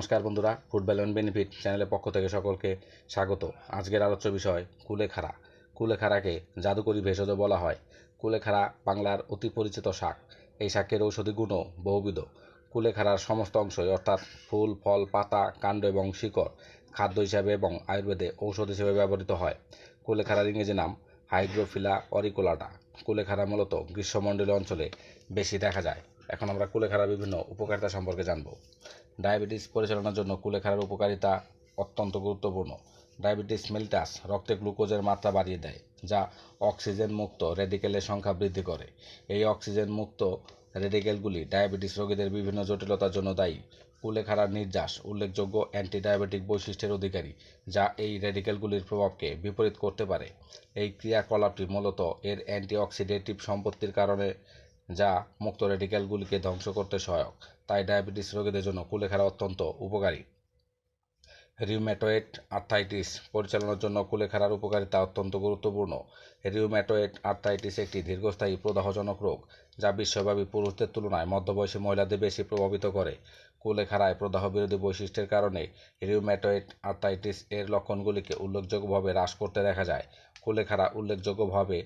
নমস্কার বন্ধুরা football balance benefit চ্যানেলের পক্ষ থেকে সকলকে স্বাগত। আজকের আলোচ্য বিষয়, কুলেখাড়া। কুলেখাড়াকে জাদুকরি ভেষজ বলা হয়। কুলেখাড়া বাংলার অতি পরিচিত শাক। এই শাকের ঔষধি গুণও বহুবিধ। কুলেখাড়ার সমস্ত অংশই, অর্থাৎ ফুল, ফল, পাতা, কাণ্ড এবং শিকড়, খাদ্য হিসাবে এবং আয়ুর্বেদে ঔষধ হিসেবে ব্যবহৃত হয়। কুলেখাড়ার ইংরেজি নাম হাইড্রোফিলা অরিকোলাটা কুলেখাড়া মূলত গ্রীষ্মমণ্ডলীয় অঞ্চলে বেশি দেখা যায়। এখন আমরা কুলেখাড়ার বিভিন্ন উপকারিতা সম্পর্কে জানব। ডায়াবেটিস পরিচালনার জন্য কুলেখাড়ার উপকারিতা অত্যন্ত গুরুত্বপূর্ণ। ডায়াবেটিস মেলিটাস রক্তে গ্লুকোজের মাত্রা বাড়িয়ে দেয়, যা অক্সিজেন মুক্ত রেডিকেলের সংখ্যা বৃদ্ধি করে। এই অক্সিজেন মুক্ত রেডিকেলগুলি ডায়াবেটিস রোগীদের বিভিন্ন জটিলতার জন্য দায়ী। কুলেখাড়ার নির্যাস উল্লেখযোগ্য অ্যান্টি ডায়াবেটিক বৈশিষ্ট্যের অধিকারী, যা এই রেডিকেলগুলির প্রভাবকে বিপরীত করতে পারে। এই ক্রিয়াকলাপটি মূলত এর অ্যান্টিঅক্সিডেটিভ সম্পত্তির কারণে যা মুক্ত রেডিকেলগুলিকে ধ্বংস করতে সহায়ক, তাই ডায়াবেটিস রোগীদের জন্য কুলেখাড়া অত্যন্ত উপকারী। রিউম্যাটয়েড আর্থাইটিস পরিচালনার জন্য কুলেখাড়ার উপকারিতা অত্যন্ত গুরুত্বপূর্ণ। রিউম্যাটয়েড আর্থাইটিস একটি দীর্ঘস্থায়ী প্রদাহজনক রোগ, যা বিশ্বব্যাপী পুরুষদের তুলনায় মধ্যবয়সী মহিলাদের বেশি প্রভাবিত করে। কুলেখাড়ায় প্রদাহ বিরোধী বৈশিষ্ট্যের কারণে রিউম্যাটয়েড আর্থাইটিস এর লক্ষণগুলিকে উল্লেখযোগ্যভাবে হ্রাস করতে দেখা যায়। কুলেখাড়া উল্লেখযোগ্যভাবে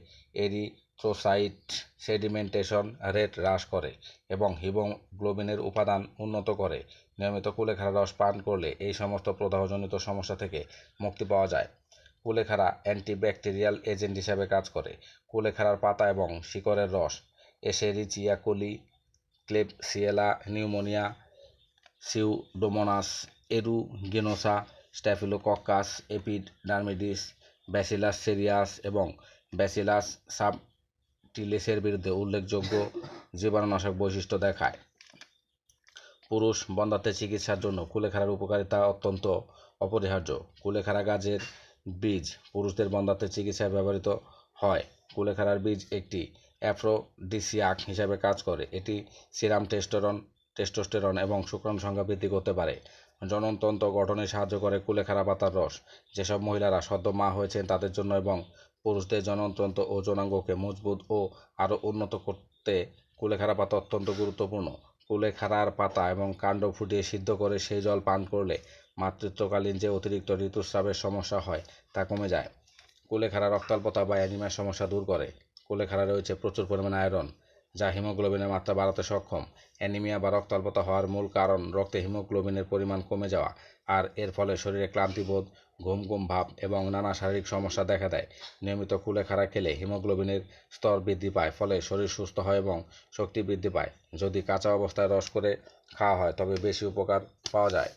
এরিথ্রোসাইট সেডিমেন্টেশন রেট হ্রাস করে এবং হিমোগ্লোবিনের উপাদান উন্নত করে। নিয়মিত কুলেখাড়া রস পান করলে এই সমস্ত প্রদাহজনিত সমস্যা থেকে মুক্তি পাওয়া যায়। কুলেখাড়া অ্যান্টিব্যাকটেরিয়াল এজেন্ট হিসাবে কাজ করে। কুলেখাড়ার পাতা এবং শিকড়ের রস, Escherichia coli, Klebsiella, pneumoniae, Pseudomonas, aeruginosa, Staphylococcus, epidermidis, Bacillus cereus এবং ব্যাসিলাস সাবটিলিসের বিরুদ্ধে উল্লেখযোগ্য জীবাণুনাশক বৈশিষ্ট্য দেখায়। পুরুষ বন্ধাত্বের চিকিৎসার জন্য কুলেখাড়ার উপকারিতা অত্যন্ত অপরিহার্য। কুলেখাড়া গাছের বীজ পুরুষদের বন্ধাত্বের চিকিৎসায় ব্যবহৃত হয়। কুলেখাড়ার বীজ একটি অ্যাফ্রোডিসিয়াক হিসাবে কাজ করে। এটি সিরাম টেস্টোরন, টেস্টোস্টেরন এবং শুক্রাণু সংখ্যা বৃদ্ধি করতে পারে। জননতন্ত্র গঠনে সাহায্য করে কুলেখাড়া পাতার রস। যেসব মহিলারা সদ্য মা হয়েছেন তাদের জন্য এবং পুরুষদের জনতন্ত্র ও জনাঙ্গকে মজবুত ও আরও উন্নত করতে কুলেখাড়া পাতা অত্যন্ত গুরুত্বপূর্ণ। কুলেখাড়ার পাতা এবং কাণ্ড ফুটিয়ে সিদ্ধ করে সেই জল পান করলে মাতৃত্বকালীন যে অতিরিক্ত ঋতুস্রাবের সমস্যা হয় তা কমে যায়। কুলেখাড়া রক্তাল্পতা বা অ্যানিমার সমস্যা দূর করে। কুলেখাড়া রয়েছে প্রচুর পরিমাণে আয়রন। যা হিমোগ্লোবিনের মাত্রা বাড়াতে সক্ষম। অ্যানিমিয়া বা রক্তাল্পতা হওয়ার মূল কারণ রক্তে হিমোগ্লোবিনের পরিমাণ কমে যাওয়া, আর এর ফলে শরীরে ক্লান্তিবোধ ঘুম ঘুম ভাব এবং নানা শারীরিক সমস্যা দেখা দেয়। নিয়মিত কুলেখাড়া খেলে হিমোগ্লোবিনের স্তর বৃদ্ধি পায়, ফলে শরীর সুস্থ হয় এবং শক্তি বৃদ্ধি পায়। যদি কাঁচা অবস্থায় রস করে খাওয়া হয়, তবে বেশি উপকার পাওয়া যায়।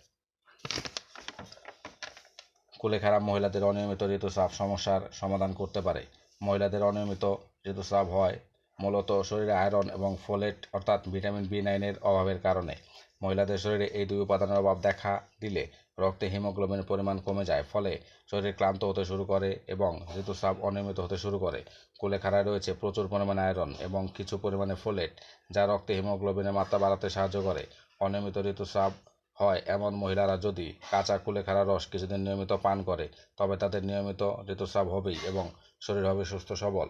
কুলেখাড়া মহিলাদের অনিয়মিত ঋতুস্রাব সমস্যার সমাধান করতে পারে। মহিলাদের অনিয়মিত ঋতুস্রাব হয় মূলত শরীরে আয়রন এবং ফোলেট অর্থাৎ ভিটামিন বি নাইনের অভাবের কারণে। মহিলাদের শরীরে এই দুই উপাদানের অভাব দেখা দিলে রক্তে হিমোগ্লোবিনের পরিমাণ কমে যায়, ফলে শরীর ক্লান্ত হতে শুরু করে এবং ঋতুস্রাব অনিয়মিত হতে শুরু করে। কুলেখাড়ায় রয়েছে প্রচুর পরিমাণে আয়রন এবং কিছু পরিমাণে ফোলেট, যা রক্তে হিমোগ্লোবিনের মাত্রা বাড়াতে সাহায্য করে। অনিয়মিত ঋতুস্রাব হয় এমন মহিলারা যদি কাঁচা কুলেখাড়া রস কিছুদিন নিয়মিত পান করে, তবে তাদের নিয়মিত ঋতুস্রাব হবেই এবং শরীর হবে সুস্থ সবল।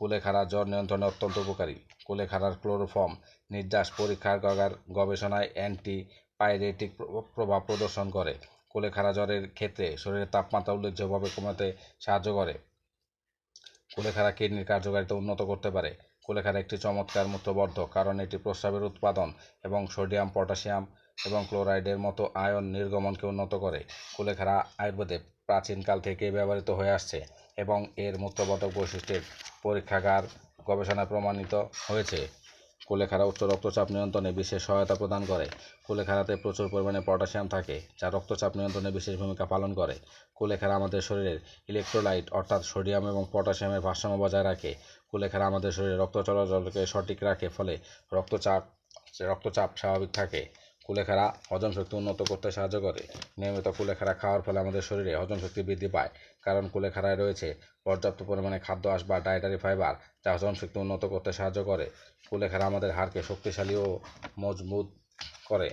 কুলেখাড়া জ্বর নিয়ন্ত্রণে অত্যন্ত উপকারী। কুলেখাড়ার ক্লোরোফর্ম নির্যাস পরীক্ষার গবেষণায় অ্যান্টি পাইরেটিক প্রভাব প্রদর্শন করে। কুলেখাড়া জ্বরের ক্ষেত্রে শরীরের তাপমাত্রা উল্লেখযোগ্যভাবে কমাতে সাহায্য করে। কুলেখাড়া কিডনির কার্যকারিতা উন্নত করতে পারে। কুলেখাড়া একটি চমৎকার মূত্রবর্ধক, কারণ এটি প্রস্রাবের উৎপাদন এবং সোডিয়াম, পটাশিয়াম এবং ক্লোরাইডের মতো আয়ন নির্গমনকে উন্নত করে। কুলেখাড়া আয়ুর্বেদে প্রাচীনকাল থেকে ব্যবহৃত হয়ে আসছে। এবং এর মূত্রবর্ধক বৈশিষ্ট্যের পরীক্ষাগার গবেষণায় প্রমাণিত হয়েছে। কুলেখাড়া উচ্চ রক্তচাপ নিয়ন্ত্রণে বিশেষ সহায়তা প্রদান করে। কুলেখাড়াতে প্রচুর পরিমাণে পটাশিয়াম থাকে, যা রক্তচাপ নিয়ন্ত্রণে বিশেষ ভূমিকা পালন করে। কুলেখাড়া আমাদের শরীরের ইলেকট্রোলাইট, অর্থাৎ সোডিয়াম এবং পটাশিয়ামের ভারসাম্য বজায় রাখে। কুলেখাড়া আমাদের শরীরে রক্ত চলাচলকে সঠিক রাখে, ফলে রক্তচাপ রক্তচাপ স্বাভাবিক থাকে। কুলেখাড়া হজম শক্তি উন্নত করতে সাহায্য করে। নিয়মিত কুলেখাড়া খাওয়ার ফলে আমাদের শরীরে হজম শক্তি বৃদ্ধি পায়। কারণ কুলেখাড়ায় রয়েছে পর্যাপ্ত পরিমাণে খাদ্য আঁশ বা ডায়েটারি ফাইবার যা হজম শক্তি উন্নত করতে সাহায্য করে। কুলেখাড়া আমাদের হাড়কে শক্তিশালী ও মজবুত করে।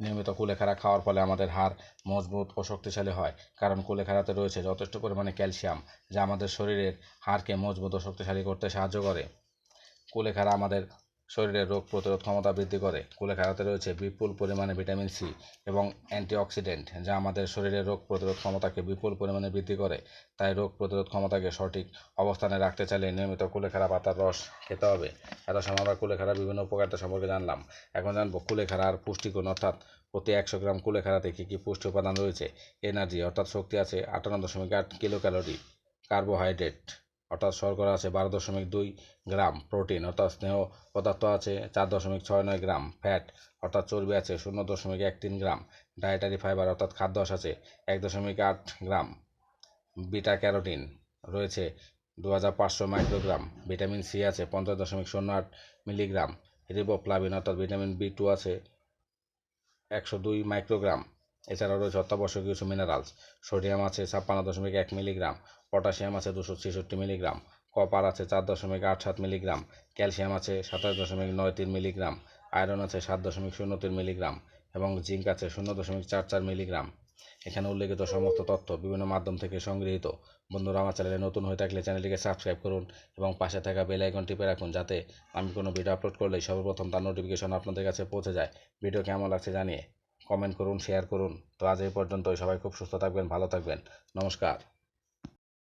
নিয়মিত কুলেখাড়া খাওয়ার ফলে আমাদের হাড় মজবুত ও শক্তিশালী হয়। কারণ কুলেখাড়াতে রয়েছে যথেষ্ট পরিমাণে ক্যালসিয়াম, যা আমাদের শরীরের হাড়কে মজবুত ও শক্তিশালী করতে সাহায্য করে। কুলেখাড়া আমাদের শরীরের রোগ প্রতিরোধ ক্ষমতা বৃদ্ধি করে। কুলেখাড়াতে রয়েছে বিপুল পরিমাণে ভিটামিন সি এবং অ্যান্টিঅক্সিডেন্ট, যা আমাদের শরীরের রোগ প্রতিরোধ ক্ষমতাকে বিপুল পরিমাণে বৃদ্ধি করে। তাই রোগ প্রতিরোধ ক্ষমতাকে সঠিক অবস্থানে রাখতে চাইলে নিয়মিত কুলেখাড়া পাতার রস খেতে হবে। এত সময় আমরা কুলেখাড়ার বিভিন্ন উপকারিতা সম্পর্কে জানলাম। এখন জানব কুলেখাড়ার পুষ্টিগুণ, অর্থাৎ প্রতি একশো গ্রাম কুলেখাড়াতে কী কী পুষ্টি উপাদান রয়েছে? এনার্জি, অর্থাৎ শক্তি আছে আটান্ন দশমিক আট কিলো ক্যালোরি কার্বোহাইড্রেট অর্থাৎ শর্করা আছে বারো দশমিক দুই গ্রাম, প্রোটিন অর্থাৎ স্নেহ পদার্থ আছে চার দশমিক ছয় নয় গ্রাম, ফ্যাট অর্থাৎ চর্বি আছে শূন্য দশমিক এক তিন গ্রাম, ডায়েটারি ফাইবার অর্থাৎ খাদ্যাস আছে এক দশমিক আট গ্রাম, বিটা ক্যারোটিন রয়েছে দু হাজার পাঁচশো মাইক্রোগ্রাম, ভিটামিন সি আছে পঞ্চাশ দশমিক শূন্য আট মিলিগ্রাম রিবোপ্লাভিন অর্থাৎ ভিটামিন বি টু আছে একশো দুই মাইক্রোগ্রাম এছাড়াও রয়েছে অত্যাবশ্যকীয় কিছু মিনারেলস সোডিয়াম আছে ছাপ্পান্ন দশমিক এক মিলিগ্রাম পটাশিয়াম আছে দুশো ছেষট্টি মিলিগ্রাম কপার আছে চার দশমিক আট সাত মিলিগ্রাম ক্যালসিয়াম আছে সাতাশ দশমিক নয় তিন মিলিগ্রাম আয়রন আছে সাত দশমিক শূন্য তিন মিলিগ্রাম এবং জিঙ্ক আছে শূন্য দশমিক চার চার মিলিগ্রাম এখানে উল্লেখিত সমস্ত তথ্য বিভিন্ন মাধ্যম থেকে সংগৃহীত। বন্ধুরা, আমার চ্যানেলে নতুন হয়ে থাকলে চ্যানেলটিকে সাবস্ক্রাইব করুন এবং পাশে থাকা বেল আইকন টিপে রাখুন যাতে আমি কোনো ভিডিও আপলোড করলেই সর্বপ্রথম তার নোটিফিকেশন আপনাদের কাছে পৌঁছে যায়। ভিডিও কেমন লাগছে জানিয়ে কমেন্ট করুন শেয়ার করুন। তো আজ এই পর্যন্তই। সবাই খুব সুস্থ থাকবেন, ভালো থাকবেন। নমস্কার।